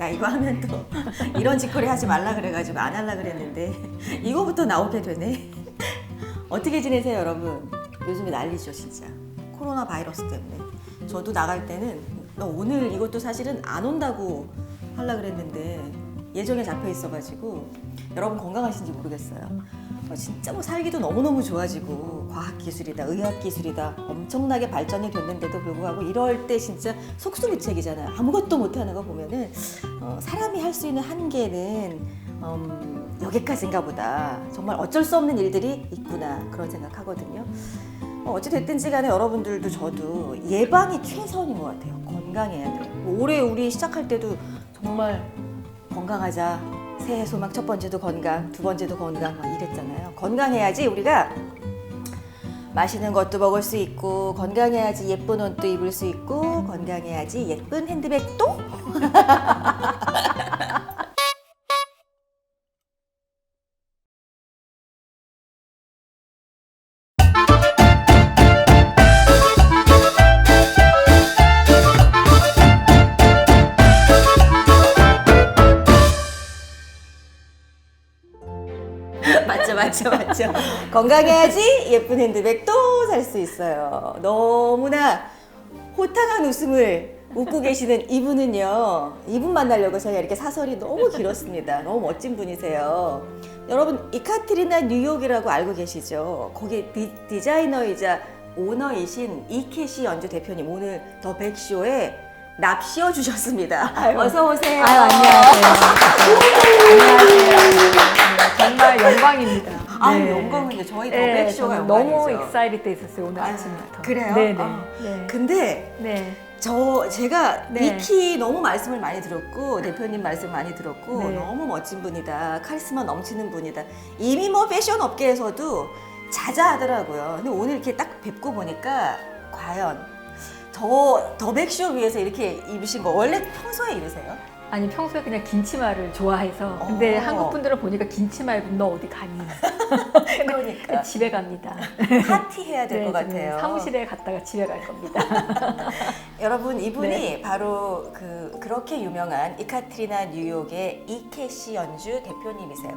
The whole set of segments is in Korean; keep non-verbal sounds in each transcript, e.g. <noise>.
나 이거 하면 또 이런 짓거리 하지 말라 그래가지고 안 할라 그랬는데 이거부터 나오게 되네. 어떻게 지내세요, 여러분? 요즘에 난리죠, 진짜. 코로나 바이러스 때문에. 저도 나갈 때는 나 오늘 이것도 사실은 안 온다고 하려 그랬는데 예정에 잡혀 있어가지고 여러분 건강하신지 모르겠어요. 어, 진짜 뭐 살기도 너무너무 좋아지고 과학기술이다, 의학기술이다 엄청나게 발전이 됐는데도 불구하고 이럴 때 진짜 속수무책이잖아요. 아무것도 못하는 거 보면은 어, 사람이 할 수 있는 한계는 음, 여기까지인가 보다. 정말 어쩔 수 없는 일들이 있구나 그런 생각하거든요. 어, 어찌됐든지 간에 여러분들도 저도 예방이 최선인 것 같아요. 건강해야 돼요. 뭐 올해 우리 시작할 때도 정말 건강하자. 새해 소망 첫 번째도 건강, 두 번째도 건강 막 이랬잖아요. 건강해야지 우리가 맛있는 것도 먹을 수 있고 건강해야지 예쁜 옷도 입을 수 있고 건강해야지 예쁜 핸드백도 <laughs> 맞죠, 맞죠. 건강해야지 예쁜 핸드백도 살 수 있어요. 너무나 호탕한 웃음을 웃고 계시는 이분은요. 이분 만나려고 저희가 이렇게 사설이 너무 길었습니다. 너무 멋진 분이세요. 여러분 이카트리나 뉴욕이라고 알고 계시죠? 거기 디, 디자이너이자 오너이신 이케시 연주 대표님 오늘 더 백쇼에 납 씌워 주셨습니다. <laughs> 아유. 어서 오세요. 아유, 안녕하세요. 안녕하세요. 네, 정말 영광입니다. 아 네. 영광인데 저희 더 네, 백쇼가 저는 너무 영광이죠. 익사이드 돼 있었어요 오늘 아, 아침부터. 그래요? 네, 네. 아. 네. 근데 네. 저 제가 네. 니키 너무 말씀을 많이 들었고 대표님 말씀 많이 들었고 네. 너무 멋진 분이다 카리스마 넘치는 분이다 이미 뭐 패션 업계에서도 자자하더라고요 근데 오늘 이렇게 딱 뵙고 보니까 과연 더 더 백쇼 위해서 이렇게 입으신 거 원래 평소에 입으세요? 아니 평소에 그냥 긴치마를 좋아해서 근데 어. 한국 분들은 보니까 긴치마 입으면 너 어디 가니? <laughs> 그러니까 집에 갑니다. 파티해야 될것 네, 저는 같아요 사무실에 갔다가 집에 갈 겁니다. <laughs> 여러분 이분이 네. 바로 그 그렇게 유명한 이카트리나 뉴욕의 이케시 연주 대표님이세요.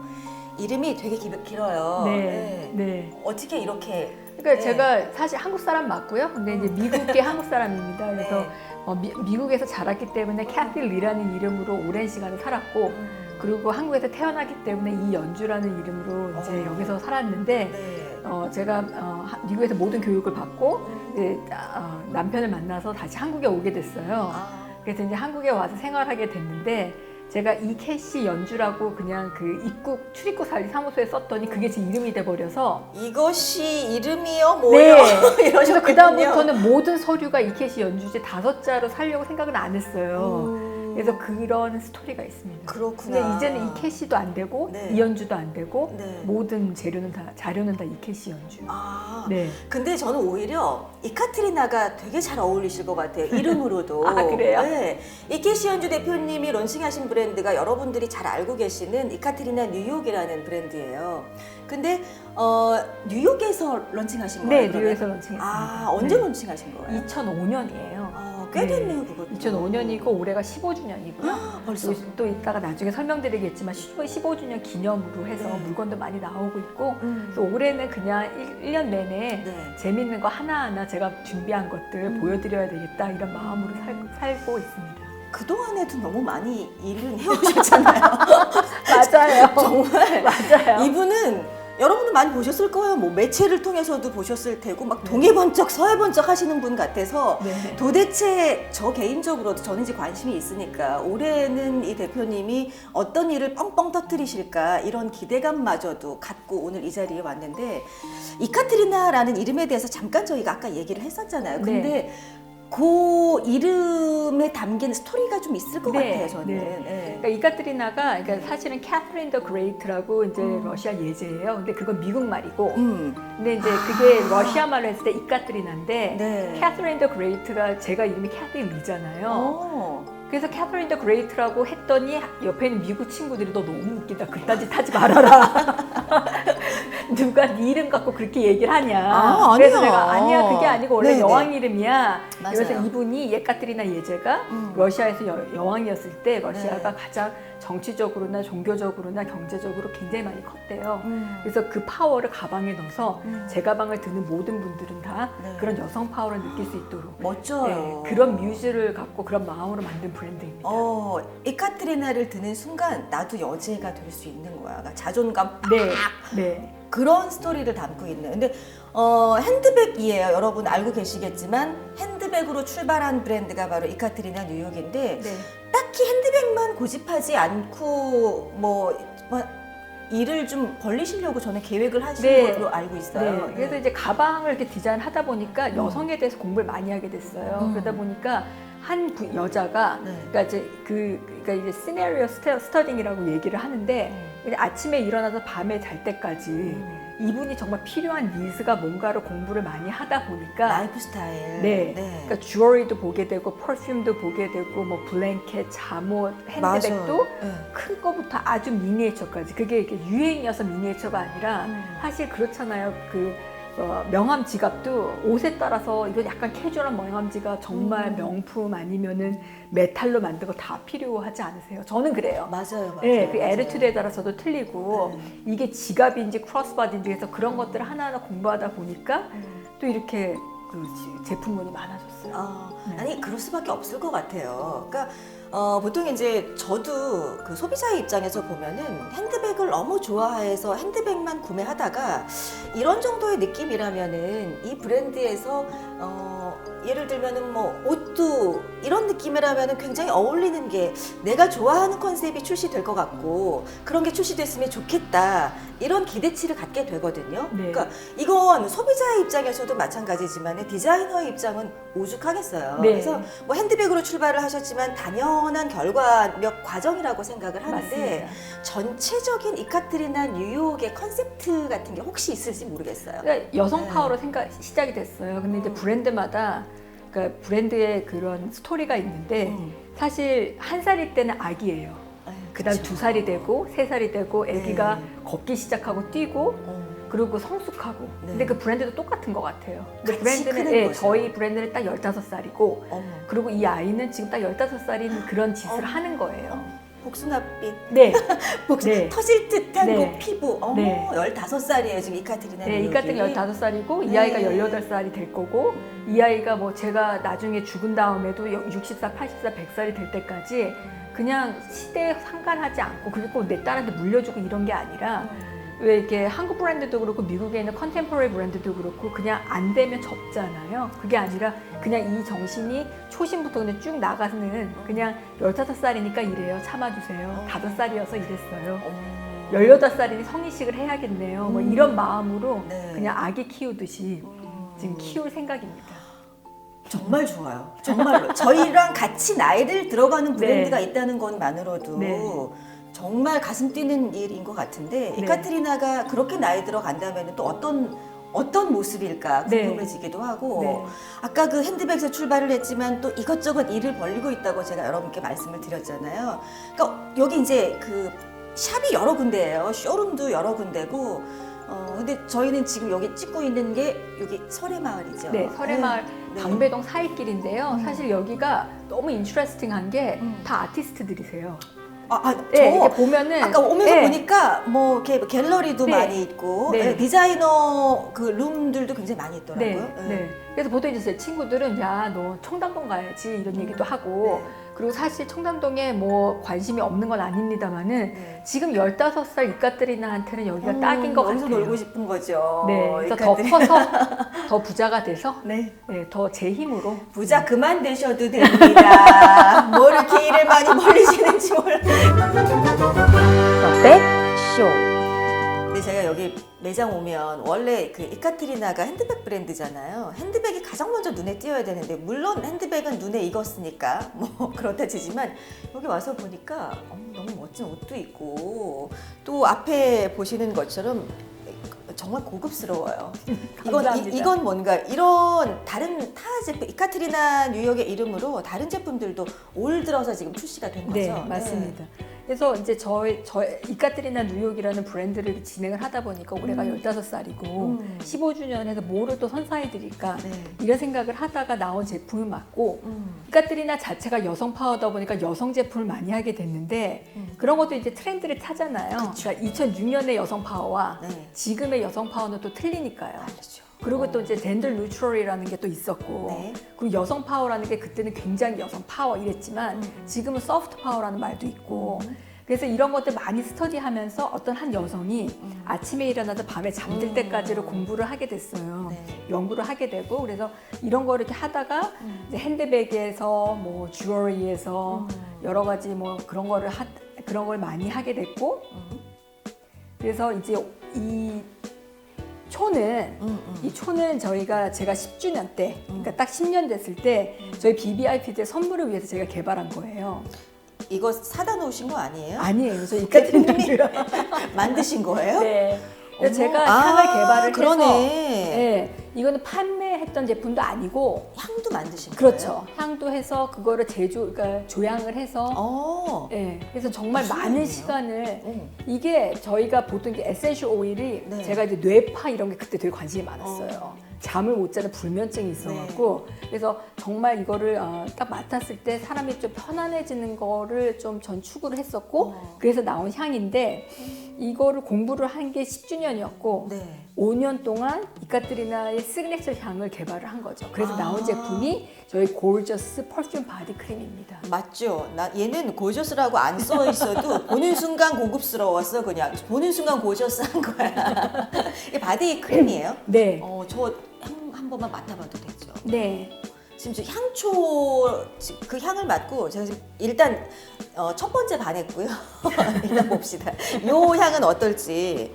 이름이 되게 기, 길어요. 네. 네. 어떻게 이렇게 그러니까 네. 제가 사실 한국 사람 맞고요. 근데 이제 미국계 한국 사람입니다. 그래서 네. 어, 미, 미국에서 자랐기 때문에 캐티 리라는 이름으로 오랜 시간을 살았고 음, 그리고 한국에서 태어나기 때문에 이 연주라는 이름으로 이제 어. 여기서 살았는데 네. 어, 제가 어, 하- 미국에서 모든 교육을 받고 이제, 어, 남편을 만나서 다시 한국에 오게 됐어요. 아, 그래서 이제 한국에 와서 생활하게 됐는데 제가 이 캐시 연주라고 그냥 그 입국 출입국 관리 사무소에 썼더니 그게 제 이름이 돼 버려서 이것이 이름이요 뭐요 네. <laughs> 그래서. 그 다음부터는 모든 서류가 이 캐시 연주제 다섯 자로 살려고 생각은 안 했어요. 음, 그래서 그런 스토리가 있습니다. 그렇구나. 근데 이제는 이 캐시도 안 되고 네. 이 연주도 안 되고 네. 모든 재료는 다 자료는 다 이 캐시 연주. 아, 네. 근데 저는 오히려 이 카트리나가 되게 잘 어울리실 것 같아요. 이름으로도. <laughs> 아, 그래요? 네. 이케시 연주 대표님이 론칭하신 브랜드가 여러분들이 잘 알고 계시는 이 카트리나 뉴욕이라는 브랜드예요. 근데 어, 뉴욕에서 론칭하신 거예요? 네, 그러면? 뉴욕에서 론칭했습니다. 아, 언제 네. 론칭하신 거예요? 2005년이에요. 아, 꽤 됐네요, 그것도. 2005년이고 올해가 15주년이고요. 벌써. 또 이따가 나중에 설명드리겠지만 15주년 기념으로 해서 네. 물건도 많이 나오고 있고 음. 그래서 올해는 그냥 1, 년 내내 네. 재밌는 거 하나하나 제가 준비한 것들 음. 보여드려야 되겠다 이런 마음으로 살, 살고 있습니다. 그동안에도 너무 많이 일을 <laughs> 해오셨잖아요. <laughs> 맞아요. <laughs> 정말. 맞아요. 이분은 여러분도 많이 보셨을 거예요. 뭐 매체를 통해서도 보셨을 테고 막 동해 번쩍 서해 번쩍 하시는 분 같아서 네. 도대체 저 개인적으로도 저는 이제 관심이 있으니까 올해는 이 대표님이 어떤 일을 뻥뻥 터뜨리실까 이런 기대감마저도 갖고 오늘 이 자리에 왔는데 이카트리나라는 이름에 대해서 잠깐 저희가 아까 얘기를 했었잖아요. 네. 근데 그 이름에 담긴 스토리가 좀 있을 것 네, 같아요. 저는. 네. 네. 그러니까 이카트리나가 그러니까 사실은 캐서린 더 그레이트라고 이제 음. 러시아 예제예요. 근데 그건 미국 말이고 음. 근데 이제 그게 아. 러시아 말로 했을 때 이카트리나인데 네. 캐서린 더 그레이트가 제가 이름이 캐서린 리잖아요. 어. 그래서 캐서린 더 그레이트라고 했더니 옆에 있는 미국 친구들이 너 너무 웃기다. 그딴 짓 하지 말아라. <laughs> 누가 네 이름 갖고 그렇게 얘기를 하냐. 아, 그래서. 내가 아니야 그게 아니고 원래 네네. 여왕 이름이야. 맞아요. 그래서 이분이 예카트리나 예제가 음. 러시아에서 여, 왕이었을때 러시아가 네. 가장 정치적으로나 종교적으로나 경제적으로 굉장히 많이 컸대요. 음. 그래서 그 파워를 가방에 넣어서 음. 제 가방을 드는 모든 분들은 다 네. 그런 여성 파워를 느낄 수 있도록 멋져요. 네, 그런 뮤즈를 갖고 그런 마음으로 만든 브랜드입니다. 어, 에카테리나를 드는 순간 나도 여제가 될 수 있는 거야. 그러니까 자존감 팍! 네, 네, 그런 스토리를 담고 있는. 근데 어, 핸드백이에요. 여러분 알고 계시겠지만 핸드백으로 출발한 브랜드가 바로 이카테리나 뉴욕인데 네. 딱히 핸드백만 고집하지 않고 뭐, 뭐 일을 좀 벌리시려고 저는 계획을 하신 네. 걸로 알고 있어요. 네, 그래서 이제 가방을 이렇게 디자인하다 보니까 음. 여성에 대해서 공부를 많이 하게 됐어요. 음. 그러다 보니까 한 부- 여자가 네. 그러니까 이제 그 그러니까 이제 시나리오 스터, 스터딩이라고 얘기를 하는데 그냥 아침에 일어나서 밤에 잘 때까지 음. 이분이 정말 필요한 니즈가 뭔가를 공부를 많이 하다 보니까 라이프 스타일. 네. 그러니까 주얼리도 보게 되고 퍼퓸도 보게 되고 뭐 블랭켓, 잠옷, 핸드백도. 네. 큰 거부터 아주 미니에이처까지 그게 이렇게 유행이어서 미니에이처가 아니라 음. 사실 그렇잖아요. 그 어, 명함 지갑도 옷에 따라서 이건 약간 캐주얼한 명함 지갑 정말 음. 명품 아니면은 메탈로 만든 거 다 필요하지 않으세요? 저는 그래요. 맞아요, 맞아요. 네, 그. 에르투드에 따라서도 틀리고 네. 이게 지갑인지 크로스바디인지 해서 그런 것들을 하나하나 공부하다 보니까 음. 또 이렇게 그 지- 제품군이 많아졌어요. 어, 네. 아니 그럴 수밖에 없을 것 같아요. 그러니까 어, 보통 이제 저도 그 소비자의 입장에서 보면은 핸드백을 너무 좋아해서 핸드백만 구매하다가 이런 정도의 느낌이라면은 이 브랜드에서 어, 예를 들면은 뭐 옷도 이런 느낌이라면은 굉장히 어울리는 게 내가 좋아하는 컨셉이 출시될 것 같고 그런 게 출시됐으면 좋겠다 이런 기대치를 갖게 되거든요. 네. 그러니까 이건 소비자의 입장에서도 마찬가지지만 디자이너의 입장은 오죽하겠어요. 네. 그래서 뭐 핸드백으로 출발을 하셨지만 당연한 결과력 과정이라고 생각을 하는데 맞습니다. 전체적인 이카트리나 뉴욕의 컨셉트 같은 게 혹시 있을지 모르겠어요. 그러니까 여성 네. 파워로 생각 시작이 됐어요. 근데 이제 음. 브랜드마다 그러니까 브랜드의 그런 스토리가 있는데 음. 사실 한 살일 때는 아기예요. 아유, 그다음 그쵸. 두 살이 되고 세 살이 되고 아기가 네. 걷기 시작하고 뛰고 어. 그리고 성숙하고 네. 근데 그 브랜드도 똑같은 것 같아요. 근데 브랜드는 예, 거죠. 저희 브랜드는 딱 15살이고 어머. 그리고 이 아이는 지금 딱 15살인 그런 짓을 어. 하는 거예요. 어. 복숭아빛, 네. <laughs> 복숭 네. 터질 듯한 네. 그 피부. 어머, 네. 15살이에요, 지금 이카트리나 네, 이. 같은 15살이고 이 네. 아이가 18살이 될 거고 음. 이 아이가 뭐 제가 나중에 죽은 다음에도 60살, 80살, 100살이 될 때까지 그냥 시대에 상관하지 않고 꼭내 딸한테 물려주고 이런 게 아니라 왜 이렇게 한국 브랜드도 그렇고 미국에 있는 컨템포러리 브랜드도 그렇고 그냥 안 되면 접잖아요. 그게 아니라 그냥 이 정신이 초심부터 그냥 쭉 나가는 그냥 15살이니까 이래요. 참아주세요. 5살이어서 이랬어요. 어머. 18살이니 성인식을 해야겠네요. 뭐 음. 이런 마음으로 네. 그냥 아기 키우듯이 음. 지금 키울 생각입니다. 정말 좋아요. 정말로. 저희랑 같이 나이를 들어가는 <laughs> 네. 브랜드가 있다는 것만으로도 네. 정말 가슴 뛰는 일인 것 같은데 네. 이카트리나가 그렇게 나이 들어간다면 또 어떤 어떤 모습일까 네. 궁금해지기도 하고 네. 아까 그 핸드백에서 출발을 했지만 또 이것저것 일을 벌리고 있다고 제가 여러분께 말씀을 드렸잖아요. 그러니까 여기 이제 그 샵이 여러 군데예요. 쇼룸도 여러 군데고 어 근데 저희는 지금 여기 찍고 있는 게 여기 설해마을이죠. 네, 설해마을 네. 방배동 사이길인데요. 음. 사실 여기가 너무 인트레스팅한 게다 음. 아티스트들이세요. 아, 아, 저 네, 이렇게 보면은 아까 오면서 네, 보니까 뭐 이렇게 갤러리도 네. 많이 있고 네. 네, 디자이너 그 룸들도 굉장히 많이 있더라고요. 네, 네. 그래서 보통 이제 제 친구들은 야 너 청담동 가야지 이런 얘기도 하고 네. 그리고 사실 청담동에 뭐 관심이 없는 건 아닙니다만은 네. 지금 15살 이카트리나한테는 여기가 음, 딱인 것 같아요. 놀고 싶은 거죠. 네, 그래서 더 커서 <laughs> 더 부자가 돼서 네. 네, 더 제 힘으로 부자 그만 되셔도 됩니다. 뭐 이렇게 일을 많이 벌리시는지 몰라. 백 매장 오면 원래 그 이카트리나가 핸드백 브랜드잖아요. 핸드백이 가장 먼저 눈에 띄어야 되는데 물론 핸드백은 눈에 익었으니까 <laughs> 뭐 그렇다 치지만 여기 와서 보니까 어, 너무 멋진 옷도 있고 또 앞에 보시는 것처럼 정말 고급스러워요. <laughs> 이건. 이, 건 뭔가 이런 다른 타 제품 이카트리나 뉴욕의 이름으로 다른 제품들도 올 들어서 지금 출시가 된 거죠. 네, 맞습니다. 그래서 이제 저희 저 이카트리나 뉴욕이라는 브랜드를 진행을 하다 보니까 올해가 음. 15살이고 음. 15주년에서 뭐를 또 선사해 드릴까 네. 이런 생각을 하다가 나온 제품이 맞고 음. 이카트리나 자체가 여성 파워다 보니까 여성 제품을 많이 하게 됐는데 음. 그런 것도 이제 트렌드를 타잖아요. 그러니까 2006년의 여성 파워와 네. 지금의 여성 파워는 또 틀리니까요. 다르죠. 그리고 또 이제 젠들 뉴트럴이라는 게 또 있었고 네. 그리고 여성 파워라는 게 그때는 굉장히 여성 파워 이랬지만 음. 지금은 소프트 파워라는 말도 있고 그래서 이런 것들 많이 스터디하면서 어떤 한 여성이 음. 아침에 일어나서 밤에 잠들 음. 때까지를 공부를 하게 됐어요. 네. 연구를 하게 되고 그래서 이런 거 이렇게 하다가 음. 이제 핸드백에서 뭐 주얼리에서 음. 여러 가지 뭐 그런 거를 하, 그런 걸 많이 하게 됐고 음. 그래서 이제 이 초는 음, 음. 이 초는 저희가 제가 10주년 때, 음. 그러니까 딱 10년 됐을 때 저희 BBIP들 선물을 위해서 제가 개발한 거예요. 이거 사다 놓으신 거 아니에요? 아니에요. 저 <laughs> 이까드린다고요. <laughs> 만드신 거예요? 네. 그래서. 제가 아, 향을 개발을 그러네. 해서 네, 이거는 판매 했던 제품도 아니고 향도 만드신 거예요? 그렇죠. 향도 해서 그거를 제조, 그러니까 조향을 해서 어. 네, 그래서 정말 무슨 많은? 시간을 어. 이게 저희가 보통 이게 에센셜 오일이 네. 제가 이제 뇌파 이런 게 그때 되게 관심이 많았어요. 어. 잠을 못 자는 불면증이 있어갖고 그래서 정말 이거를 어, 딱 맡았을 때 사람이 좀 편안해지는 거를 좀 전 추구를 했었고 어. 그래서 나온 향인데 이거를 공부를 한 게 10주년이었고 네. 5년 동안 이카트리나의 시그니처 향을 개발을 한 거죠. 그래서 아. 나온 제품이 저희 골저스 펄퓸 바디 크림입니다. 맞죠. 나 얘는 고저스라고 안 써 있어도 <laughs> 보는 순간 고급스러웠어 그냥 보는 순간 고저스 한 거야. <laughs> 이게 바디 크림이에요? 네, 어, 저 한 번만 맡아봐도 되죠. 네. 지금 저 향초 지- 그 향을 맡고 제가 지금 일단 어, 첫 번째 반했고요. <laughs> 일단 봅시다. 요 향은 어떨지.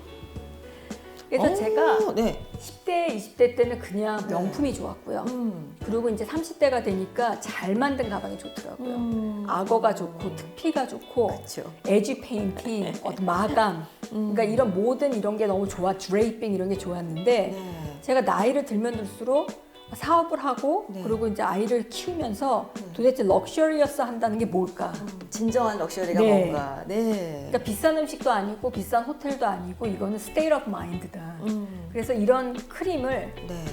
그래서 오, 제가 네. 10대, 20대 때는 그냥 네. 명품이 좋았고요. 음. 그리고 이제 30대가 되니까 잘 만든 가방이 좋더라고요. 음. 악어가 좋고 특피가 좋고 그렇죠. 에지 페인팅, 어떤 마감, 그러니까 이런 모든 이런 게 너무 좋아, 드레이핑 이런 게 좋았는데 네. 제가 나이를 들면 들수록 사업을 하고 네. 그리고 이제 아이를 키우면서 네. 도대체 럭셔리어스 한다는 게 뭘까? 진정한 럭셔리가 네. 뭔가. 네. 그러니까 비싼 음식도 아니고 비싼 호텔도 아니고 이거는 state of mind다. 음. 그래서 이런 크림을 네.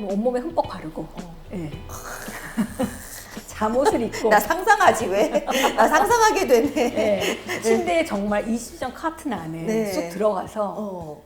뭐 온몸에 흠뻑 바르고 어. 예. <laughs> 잠옷을 입고 나 상상하지 왜? 나 상상하게 되네. 예. 침대에 정말 20전 카튼 안에 네. 쑥 들어가서 어.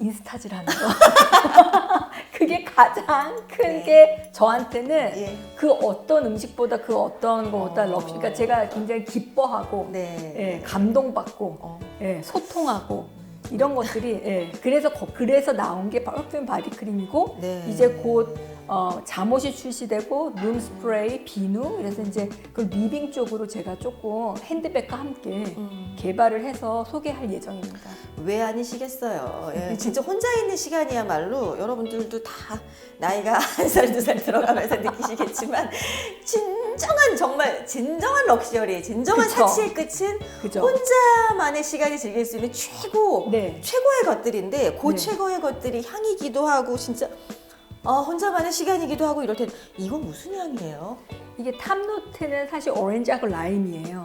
인스타질 하는 거. <laughs> 그게 가장 큰 네. 게 저한테는 예. 그 어떤 음식보다 그 어떤 거보다 어. 럭셔. 그러니까 제가 굉장히 기뻐하고 네. 예, 감동받고 어. 예, 소통하고 이런 것들이 예, 그래서 거- 그래서 나온 게 퍼퓸 바디크림이고 네. 이제 곧 어, 잠옷이 출시되고 룸 스프레이, 비누 그래서 이제 그 리빙 쪽으로 제가 조금 핸드백과 함께 음. 개발을 해서 소개할 예정입니다. 왜 아니시겠어요. 예, <laughs> 진짜 혼자 있는 시간이야말로 여러분들도 다 나이가 <laughs> 한 살, 두 살 들어가면서 느끼시겠지만 진정한 정말 진정한 럭셔리, 진정한 그쵸. 사치의 끝은 그죠? 혼자만의 시간이 즐길 수 있는 최고 네. 최고의 것들인데 그 네. 최고의 것들이 향이기도 하고 진짜 어, 혼자만의 시간이기도 하고 이럴 텐 이건 무슨 향이에요? 이게 탑노트는 사실 오렌지하고 라임이에요.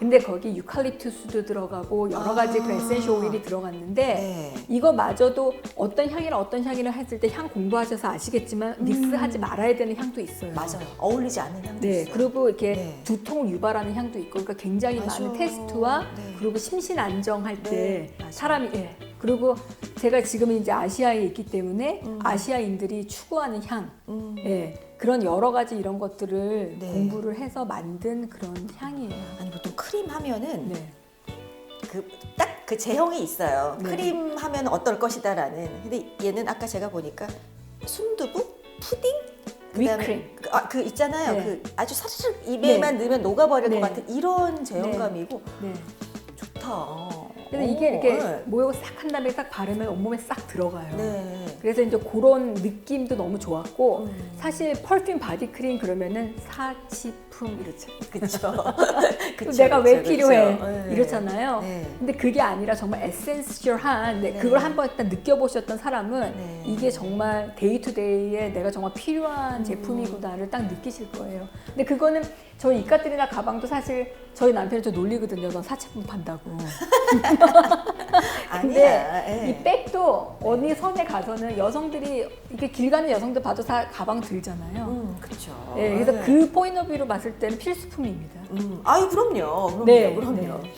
근데 거기 유칼립투스도 들어가고 여러 가지 그 아. 에센셜 오일이 들어갔는데 네. 이거마저도 어떤 향이랑 어떤 향이랑 했을 때 향 공부하셔서 아시겠지만 믹스하지 말아야 되는 향도 있어요. 음. 맞아요. 어울리지 않는 향도 네, 있어요. 그리고 이렇게 네. 두통을 유발하는 향도 있고, 그러니까 굉장히 맞아. 많은 테스트와 네. 그리고 심신 안정할 때 네, 맞아요. 사람이 예. 그리고 제가 지금 이제 아시아에 있기 때문에 음. 아시아인들이 추구하는 향, 음. 예. 그런 여러 가지 이런 것들을 네. 공부를 해서 만든 그런 향이에요. 아니 보통 크림 하면은 네. 그딱 그 제형이 있어요. 네. 크림 하면 어떨 것이다라는. 근데 얘는 아까 제가 보니까 순두부, 푸딩, 위크림. 그, 아, 그 있잖아요. 네. 그 아주 사실 입에만 넣으면 녹아버릴 네. 것 같은 이런 제형감이고 네. 좋다. 오, 이게 이렇게 네. 모욕 싹한 다음에 딱 바르면 온몸에 싹 들어가요. 네. 그래서 이제 그런 느낌도 너무 좋았고 음. 사실 펄퓸 바디 크림 그러면은 사치품 이렇죠. <laughs> 그쵸. <laughs> 그쵸, 내가 왜 그쵸, 필요해 그쵸. 네. 이렇잖아요. 네. 근데 그게 아니라 정말 에센셜한 네, 네. 그걸 한번 일단 느껴보셨던 사람은 네. 이게 정말 데이투데이에 내가 정말 필요한 음. 제품이구나를 딱 느끼실 거예요. 근데 그거는 저희 이카트리나 가방도 사실 저희 남편이 저 놀리거든요. 넌 사채품 판다고. <laughs> 아니야. 예. 이 백도 어느 선에 가서는 여성들이 이렇게 길 가는 여성들 봐도 다 가방 들잖아요. 음, 그렇죠. 예, 그래서 네. 그 포인트 오브 뷰로 봤을 때는 필수품입니다. 음, 아유 그럼요. 그럼요. 네, 그럼요. 네.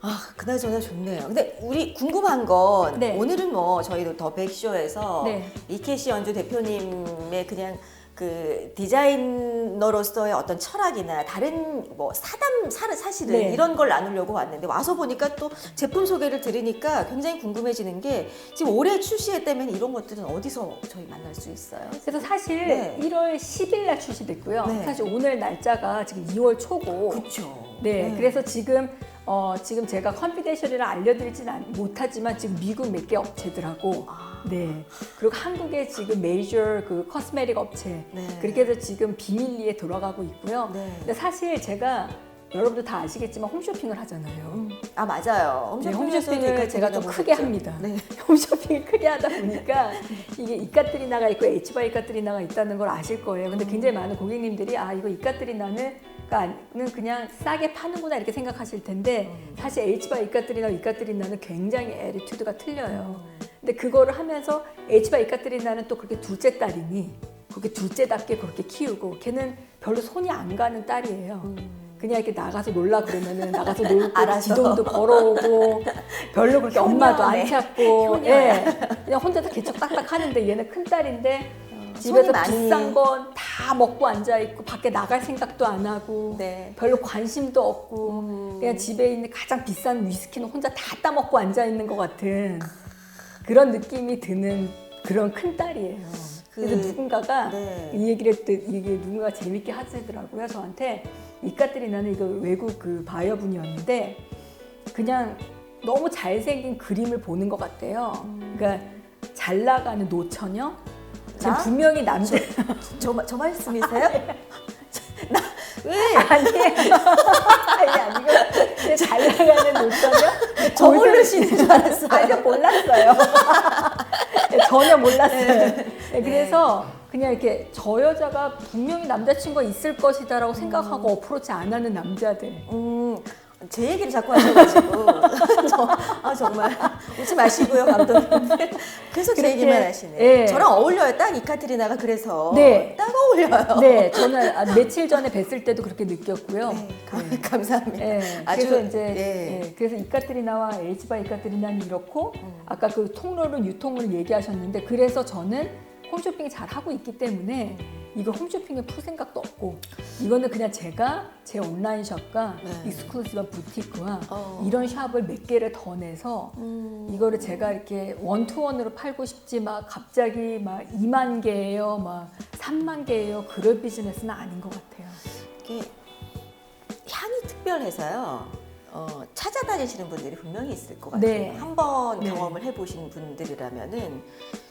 아, 그나저나 좋네요. 근데 우리 궁금한 건 네. 오늘은 뭐 저희도 더 백쇼에서 네. 이케시 연주 대표님의 그냥 그 디자이너로서의 어떤 철학이나 다른 뭐 사담 사, 사실은 네. 이런 걸 나누려고 왔는데 와서 보니까 또 제품 소개를 들으니까 굉장히 궁금해지는 게 지금 올해 출시했다면 이런 것들은 어디서 저희 만날 수 있어요? 그래서 사실 네. 1월 10일 날 출시됐고요. 네. 사실 오늘 날짜가 지금 2월 초고. 그렇죠. 네, 그래서 지금 어, 지금 제가 컨피데셜이라 알려드리진 않- 못하지만 지금 미국 몇 개 업체들하고 아, 네 그리고 한국의 지금 메이저 그 코스메틱 업체 네. 그렇게 해서 지금 비밀리에 들어가고 있고요. 네. 근데 사실 제가 여러분들 다 아시겠지만 홈쇼핑을 하잖아요. 음, 아 맞아요. 네, 홈쇼핑을 제가 좀 크게 거겠죠. 합니다. 네. <laughs> 홈쇼핑을 크게 하다 보니까 이게 이카트리나가 있고 H바이 이카트리나가 있다는 걸 아실 거예요. 근데 굉장히 많은 고객님들이 아 이거 이카트리나는 는 그냥 싸게 파는구나 이렇게 생각하실 텐데 사실 H바 이카트리나 이카트리나는 굉장히 에리튜드가 틀려요. 근데 그거를 하면서 H바 이카트리나는 또 그렇게 둘째 딸이니 그렇게 둘째답게 그렇게 키우고 걔는 별로 손이 안 가는 딸이에요. 그냥 이렇게 나가서 놀라 그러면은 나가서 놀고. <laughs> 지동도 걸어오고 별로 그렇게 엄마도 안. 찾고. 예. 그냥 혼자서 개척 딱딱 하는데 얘는 큰 딸인데 집에서 손이 많이- 비싼 건 다 먹고 앉아 있고 밖에 나갈 생각도 안 하고 네. 별로 관심도 없고 음. 그냥 집에 있는 가장 비싼 위스키는 혼자 다 따먹고 앉아 있는 것 같은 그런 느낌이 드는 그런 큰 딸이에요. 그래서 그- 누군가가 네. 이 얘기를 했더 이게 누군가 재밌게 하시더라고요 저한테 이까들이 나는 이거 외국 그 바이어 분이었는데 그냥 너무 잘생긴 그림을 보는 것 같대요. 그러니까 잘 나가는 노처녀. 지금 나? 분명히 남자 저, 저 말씀이세요? <laughs> 나 왜? <laughs> 아니 아니고 근데 잘 나가는 노처녀. 저 <laughs> 모르시는 줄 알았어요. 아니요 몰랐어요. <laughs> 네, 전혀 몰랐어요. 네, 그래서 그냥 이렇게 저 여자가 분명히 남자친구가 있을 것이다라고 생각하고 어프로치 안 하는 남자들. 음, 제 얘기를 자꾸 하셔가지고 <laughs> 저, 아 정말 웃지 마시고요 감독님. 계속 제 얘기만 하시네. 예. 저랑 어울려요. 딱 이카트리나가 그래서 네. 딱 어울려요. 네, 저는 아, 며칠 전에 뵀을 때도 그렇게 느꼈고요. 네, 감, <laughs> 감사합니다. 예, 아주 그래서 이제 예. 예, 그래서 이카트리나와 H바 이카트리나는 이렇고 음. 아까 그 통로를 유통을 얘기하셨는데 그래서 저는 홈쇼핑을 잘 하고 있기 때문에 이걸 홈쇼핑에 풀 생각도 없고 이거는 그냥 제가 제 온라인 샵과 네. 익스클루시브한 부티크와 어. 이런 샵을 몇 개를 더 내서 음, 이거를 제가 이렇게 원투원으로 팔고 싶지 막 갑자기 막 2만 개예요 막 3만 개예요 그럴 비즈니스는 아닌 것 같아요. 이게 향이 특별해서요. 어, 찾아다니시는 분들이 분명히 있을 것 같아요. 네. 한번 네. 경험을 해보신 분들이라면은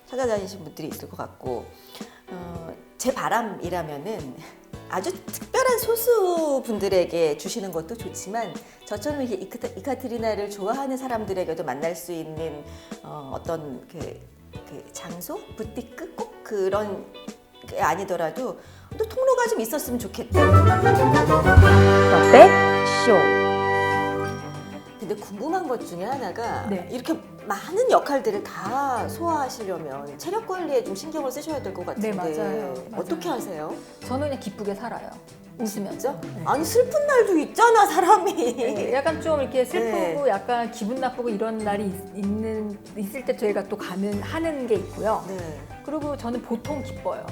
찾아다니신 분들이 있을 것 같고 어, 제 바람이라면은 아주 특별한 소수 분들에게 주시는 것도 좋지만 저처럼 이렇게 이카, 이카트리나를 좋아하는 사람들에게도 만날 수 있는 어, 어떤 그, 그 장소, 부티크 꼭 그런 게 아니더라도 또 통로가 좀 있었으면 좋겠다. 백쇼 근데 궁금한 것 중에 하나가 네. 이렇게 많은 역할들을 다 소화하시려면 체력 관리에 좀 신경을 쓰셔야 될 것 같은데 네, 맞아요. 어떻게. 하세요? 저는 그냥 기쁘게 살아요. 웃으면서. 진짜? 네. 아니 슬픈 날도 있잖아 사람이. 네, 약간 좀 이렇게 슬프고 네. 약간 기분 나쁘고 이런 날이 있, 는 있을 때 저희가 또 가는 하는 게 있고요. 네. 그리고 저는 보통 기뻐요.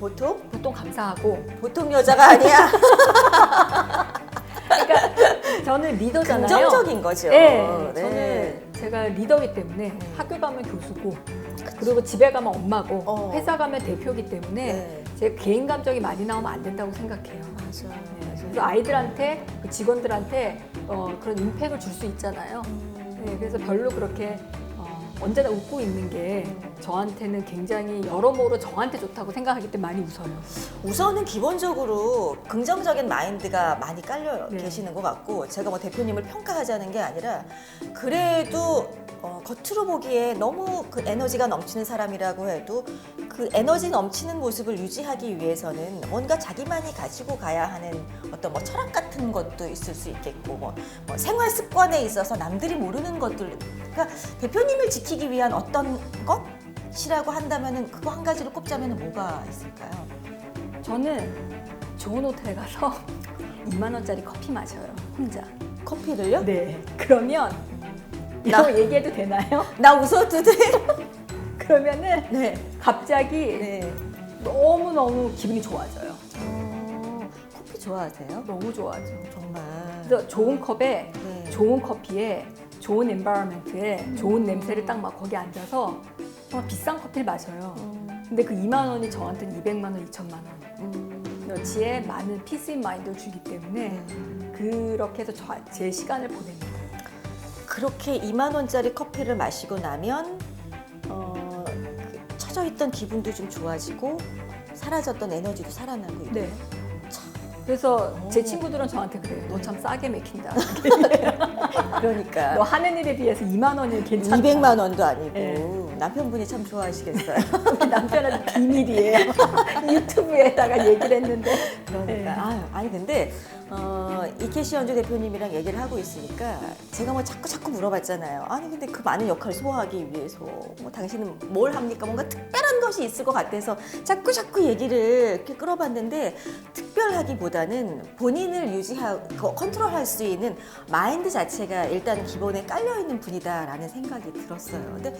보통 보통 감사하고. 보통 여자가 아니야. <laughs> 저는 리더잖아요. 긍정적인 거죠. 네, 네. 저는 제가 리더이기 때문에 학교 가면 교수고 그리고 집에 가면 엄마고 어. 회사 가면 대표이기 때문에 네. 제 개인 감정이 많이 나오면 안 된다고 생각해요. 맞아. 네, 그래서 아이들한테 그 직원들한테 어, 그런 임팩을 줄 수 있잖아요. 네, 그래서 별로 그렇게 어, 언제나 웃고 있는 게 저한테는 굉장히 여러모로 저한테 좋다고 생각하기 때문에 많이 웃어요. 우선은 기본적으로 긍정적인 마인드가 많이 깔려 네. 계시는 것 같고 제가 뭐 대표님을 평가하자는 게 아니라 그래도 어, 겉으로 보기에 너무 그 에너지가 넘치는 사람이라고 해도 그 에너지 넘치는 모습을 유지하기 위해서는 뭔가 자기만이 가지고 가야 하는 어떤 뭐 철학 같은 것도 있을 수 있겠고 뭐, 뭐 생활 습관에 있어서 남들이 모르는 것들 그러니까 대표님을 지키기 위한 어떤 것이라고 한다면은 그거 한 가지로 꼽자면 뭐가 있을까요? 저는 좋은 호텔에 가서 <laughs> 2만 원짜리 커피 마셔요. 혼자. 커피를요? 네. 그러면 나- 이거 얘기해도 되나요? <laughs> 나 웃어도 돼? <laughs> 그러면은 네. 갑자기 네. 너무 너무 기분이 좋아져요. 어, 커피 좋아하세요? 너무 좋아져. 정말. 그래서 좋은 컵에 네. 좋은 커피에 좋은 엔바이러먼트에 좋은 냄새를 딱 막 거기 앉아서 정말 비싼 커피를 마셔요. 음, 근데 그 2만 원이 저한테는 200만 원, 2천만 원. 음, 여치에 많은 피스 인 마인드를 주기 때문에 네. 그렇게 해서 저, 제 시간을 보냅니다. 그렇게 2만 원짜리 커피를 마시고 나면 어, 그 처져 있던 기분도 좀 좋아지고 사라졌던 에너지도 살아나고 이래요. 네. 그래서 제 오. 친구들은 저한테 그래요. 너 참 싸게 맥힌다. <laughs> 그러니까 너 하는 일에 비해서 2만 원이 괜찮다. 200만 원도 아니고 네. 남편분이 참 좋아하시겠어요. <laughs> 우리 남편한테 비밀이에요. <laughs> 유튜브에다가 얘기를 했는데. 그러니까 네. 아유, 아니 근데 어, 이케시 연주 대표님이랑 얘기를 하고 있으니까 제가 뭐 자꾸 자꾸 물어봤잖아요. 아니 근데 그 많은 역할을 소화하기 위해서 뭐 당신은 뭘 합니까? 뭔가 특별한 것이 있을 것 같아서 자꾸 자꾸 얘기를 이렇게 끌어봤는데 특별하기보다는 본인을 유지하고 컨트롤할 수 있는 마인드 자체가 일단 기본에 깔려 있는 분이다라는 생각이 들었어요. 근데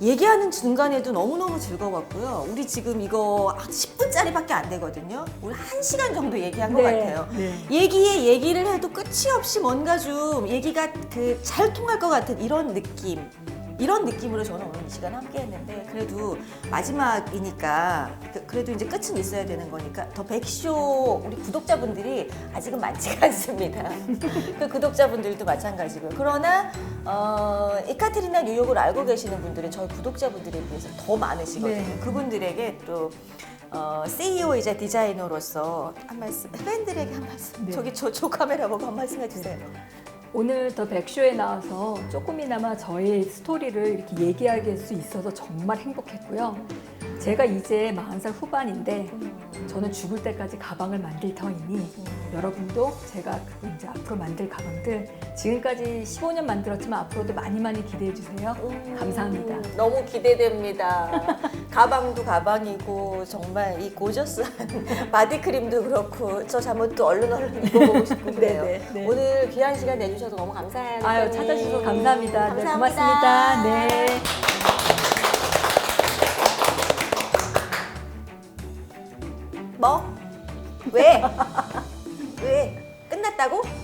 얘기하는 중간에도 너무너무 즐거웠고요. 우리 지금 이거 한 10분짜리밖에 안 되거든요. 우리 한시간 정도 얘기한 것 같아요. 네. 얘기에 얘기를 해도 끝이 없이 뭔가 좀 얘기가 그 잘 통할 것 같은 이런 느낌. 이런 느낌으로 저는 오늘 이 시간 함께 했는데 그래도 마지막이니까 그, 래도 이제 끝은 있어야 되는 거니까 더 백쇼 우리 구독자분들이 아직은 많지가 <laughs> 않습니다. 그 구독자분들도 마찬가지고요. 그러나 어, 에카테리나 뉴욕을 알고 계시는 분들은 저희 구독자분들에 비해서 더 많으시거든요. 네. 그분들에게 또 어, CEO이자 디자이너로서 한 말씀, 팬들에게 한 말씀. 네. 저기 저, 저 카메라 보고 한 말씀 해주세요. 오늘 더 백쇼에 나와서 조금이나마 저의 스토리를 이렇게 얘기하게 수 있어서 정말 행복했고요. 제가 이제 40살 후반인데 저는 죽을 때까지 가방을 만들 터이니 여러분도 제가 그 이제 앞으로 만들 가방들 지금까지 15년 만들었지만 앞으로도 많이 많이 기대해 주세요. 감사합니다. 음, 너무 기대됩니다. 가방도 가방이고 정말 이 고저스한 바디크림도 그렇고 저 잠옷 또 얼른 얼른 입어보고 <laughs> 그래요. 네, 네, 네. 오늘 귀한 시간 내주셔서 너무 감사해요. 아유. 찾아주셔서 감사합니다. 네, 감사합니다. 고맙습니다. 네. 뭐? 왜? <laughs> 왜? 끝났다고? 끝!